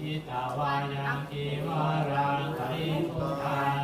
อิตาวายังกิวารังกิโตทา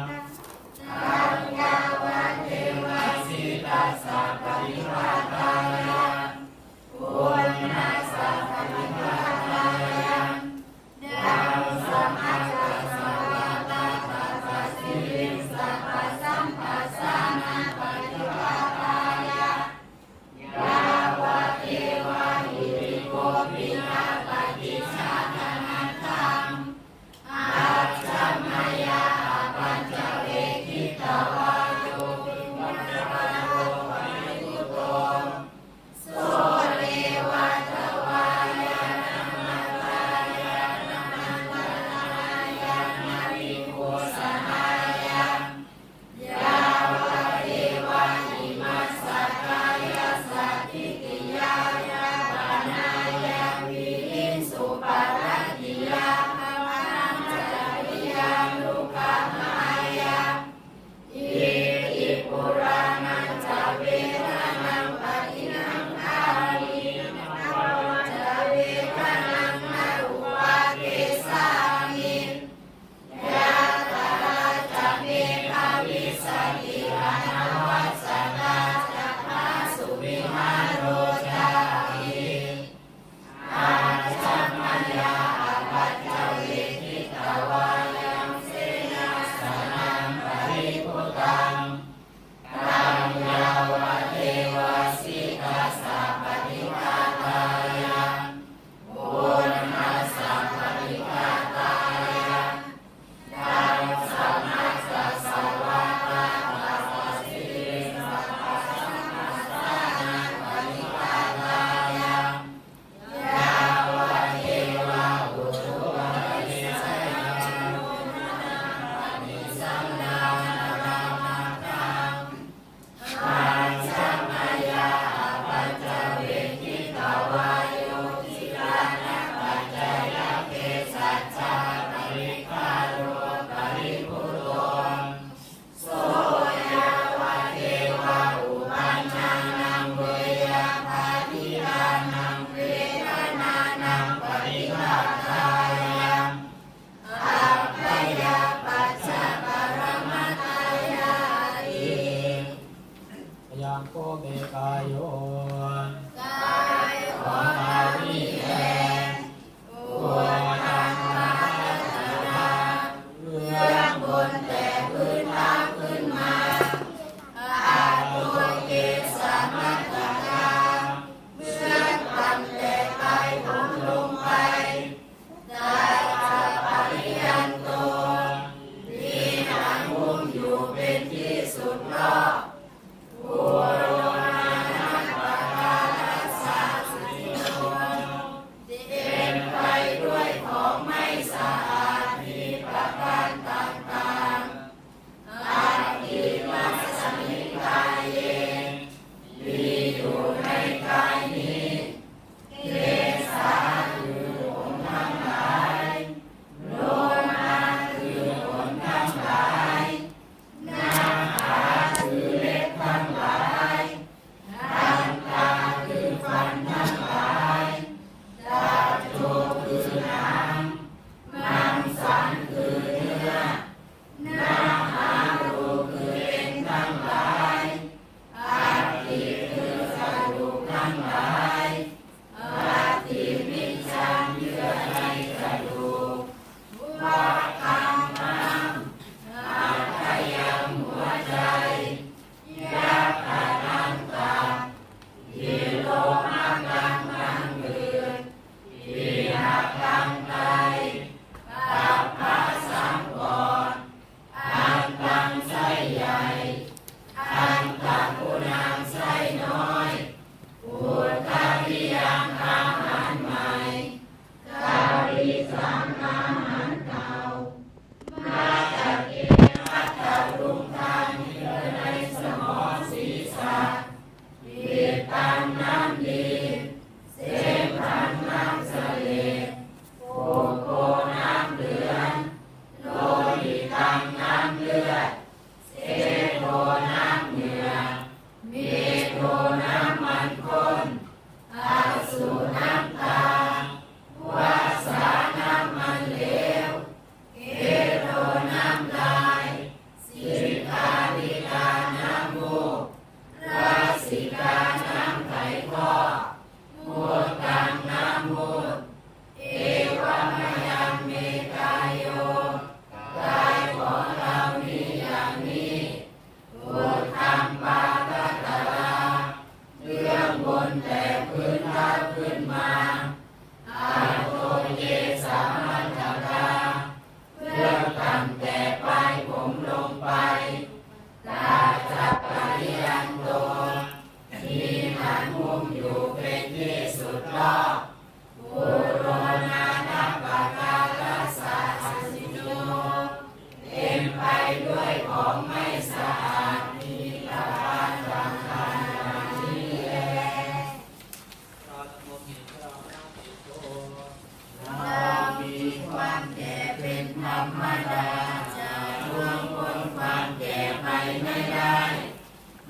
ไม่ได้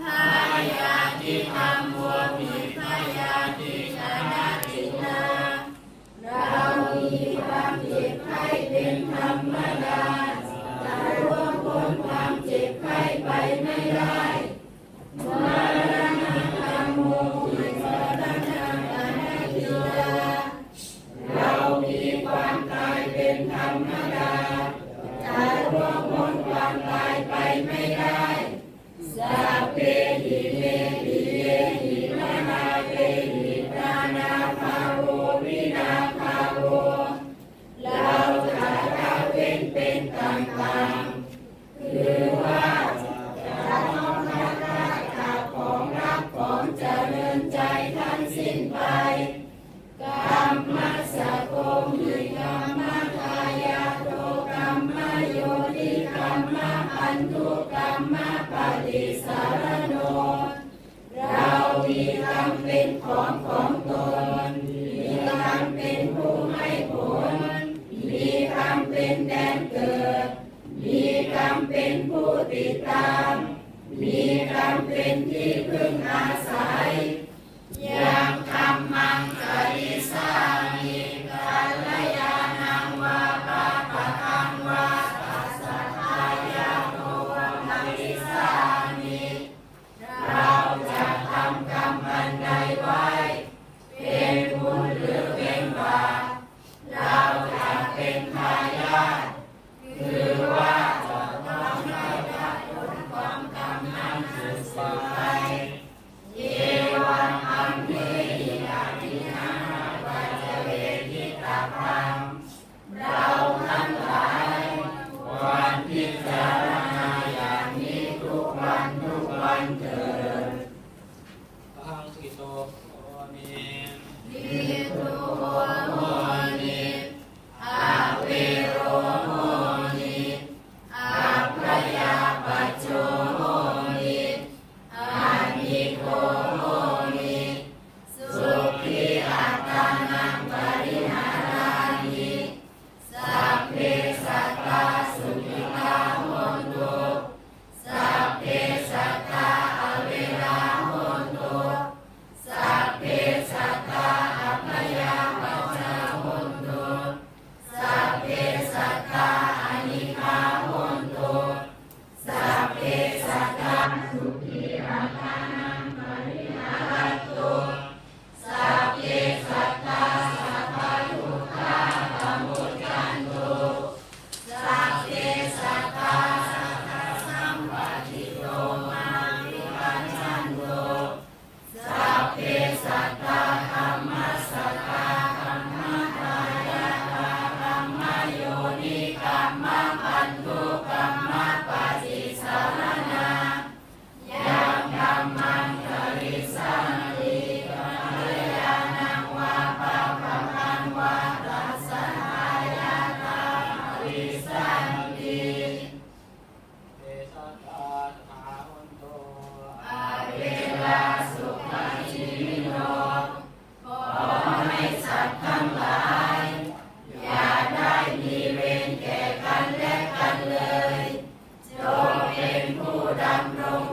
พายาติธรรมวัมีพายาติชนะตินาเรามีความเจ็บไข้เป็นธรรมดาจะร่วมคนความเจ็บไข้ไปไม่ได้มรณะธรมโมอิสรณะอนัตติลาเราีความตายเป็นธรรมดาจะร่วมพ้นความตาย Sarana. Abraham.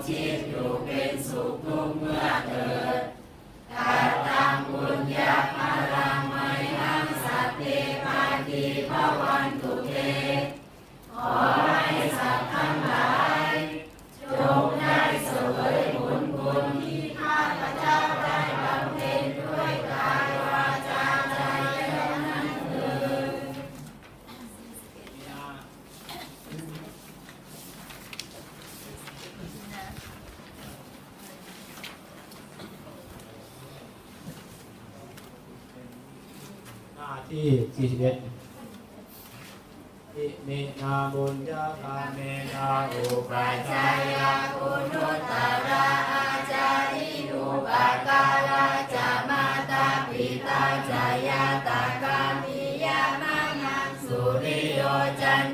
Спасибо. ที่ 41อิเมนาบุญญาคาเมนาอุปาจายาคุณุตตาราอาจาริยุปาการาจามาตาปิตาจายตากามิยามังสุริโยจัน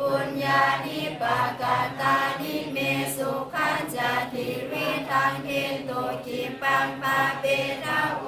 บุญญาณิปากาตานิเมสุขันจติวิทังเทตุกิปังปาเปนะอุ